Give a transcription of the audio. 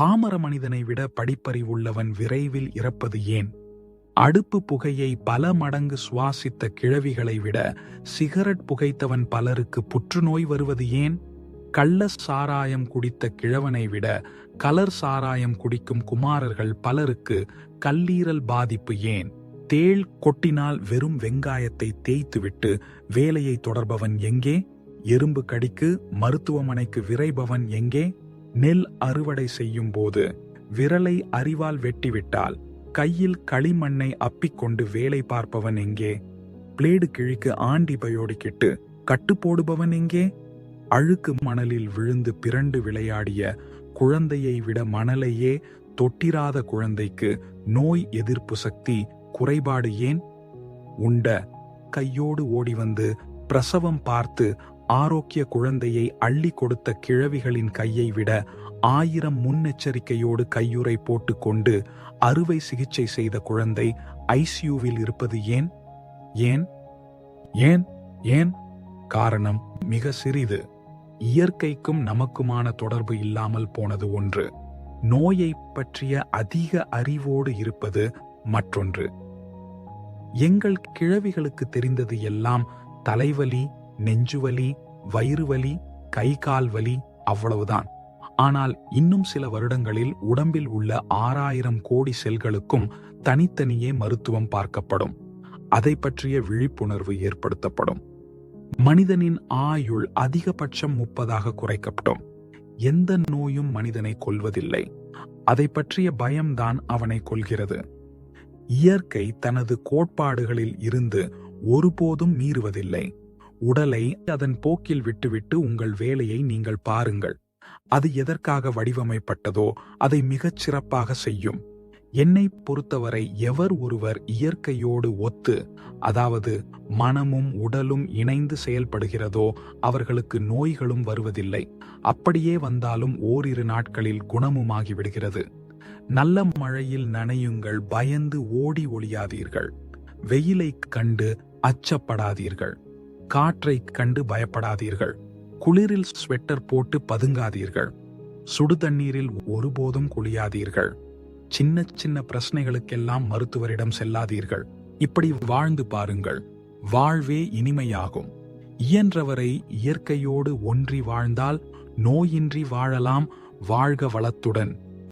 பாமர மனிதனை விட படிப்பறிவுள்ளவன் விரைவில் இறப்பது ஏன்? அடுப்பு புகையை பல மடங்கு சுவாசித்த கிழவிகளை விட சிகரெட் புகைத்தவன் பலருக்கு புற்றுநோய் வருவது ஏன்? கள்ள சாராயம் குடித்த கிழவனை விட கலர் சாராயம் குடிக்கும் குமாரர்கள் பலருக்கு கல்லீரல் பாதிப்பு ஏன்? தேள் கொட்டினால் வெறும் வெங்காயத்தை தேய்த்துவிட்டு வேலையை தொடர்பவன் எங்கே? எறும்பு கடிக்கு மருத்துவமனைக்கு விரைபவன் எங்கே? நெல் அறுவடை செய்யும் போது விரலை அறிவால் வெட்டிவிட்டால் கையில் களிமண்ணை அப்பிக்கொண்டு வேலை பார்ப்பவன் எங்கே? பிளேடு கிழிக்கு ஆண்டிபயோடிக்கிட்டு கட்டு போடுபவன் எங்கே? அழுக்கு மணலில் விழுந்து பிறண்டு விளையாடிய குழந்தையை விட மணலையே தொட்டிராத குழந்தைக்கு நோய் எதிர்ப்பு சக்தி குறைபாடு ஏன்? உண்ட கையோடு ஓடி வந்து பிரசவம் பார்த்து ஆரோக்கிய குழந்தையை அள்ளி கொடுத்த கிழவிகளின் கையை விட ஆயிரம் முன்னெச்சரிக்கையோடு கையுறை போட்டுக்கொண்டு அறுவை சிகிச்சை செய்த குழந்தை ஐசியூவில் இருப்பது ஏன்? ஏன்? ஏன்? ஏன்? காரணம் மிக சிறிது. இயற்கைக்கும் நமக்குமான தொடர்பு இல்லாமல் போனது ஒன்று. நோயை பற்றிய அதிக அறிவோடு இருப்பது மற்றொன்று. எங்கள் கிழவிகளுக்கு தெரிந்தது எல்லாம் தலைவலி நெஞ்சுவலி வயிறு வலி கை கால் வலி அவ்வளவுதான். ஆனால் இன்னும் சில வருடங்களில் உடம்பில் உள்ள ஆறாயிரம் கோடி செல்களுக்கும் தனித்தனியே மருத்துவம் பார்க்கப்படும். அதை பற்றிய விழிப்புணர்வு ஏற்படுத்தப்படும். மனிதனின் ஆயுள் அதிகபட்சம் முப்பதாக குறைக்கப்படும். எந்த நோயும் மனிதனை கொல்வதில்லை. அதை பற்றிய பயம்தான் அவனை கொள்கிறது இயற்கை தனது கோட்பாடுகளில் இருந்து ஒருபோதும் மீறுவதில்லை. உடலை அதன் போக்கில் விட்டுவிட்டு உங்கள் வேலையை நீங்கள் பாருங்கள். அது எதற்காக வடிவமைப்பட்டதோ அதை மிகச் சிறப்பாக செய்யும். என்னை பொறுத்தவரை எவர் ஒருவர் இயற்கையோடு ஒத்து அதாவது மனமும் உடலும் இணைந்து செயல்படுகிறதோ அவர்களுக்கு நோய்களும் வருவதில்லை. அப்படியே வந்தாலும் ஓரிரு நாட்களில் குணமுமாகி விடுகிறது. நல்ல மழையில் நனையுங்கள் பயந்து ஓடி ஒளியாதீர்கள். வெயிலை கண்டு அச்சப்படாதீர்கள். காற்றை கண்டு பயப்படாதீர்கள். குளிரில் ஸ்வெட்டர் போட்டு பதுங்காதீர்கள். சுடு தண்ணீரில் ஒருபோதும் குளியாதீர்கள். சின்ன சின்ன பிரச்சனைகளுக்கெல்லாம் மருத்துவரிடம் செல்லாதீர்கள். இப்படி வாழ்ந்து பாருங்கள். வாழ்வே இனிமையாகும். இயன்றவரை இயற்கையோடு ஒன்றி வாழ்ந்தால் நோயின்றி வாழலாம் வாழ்க வளத்துடன்.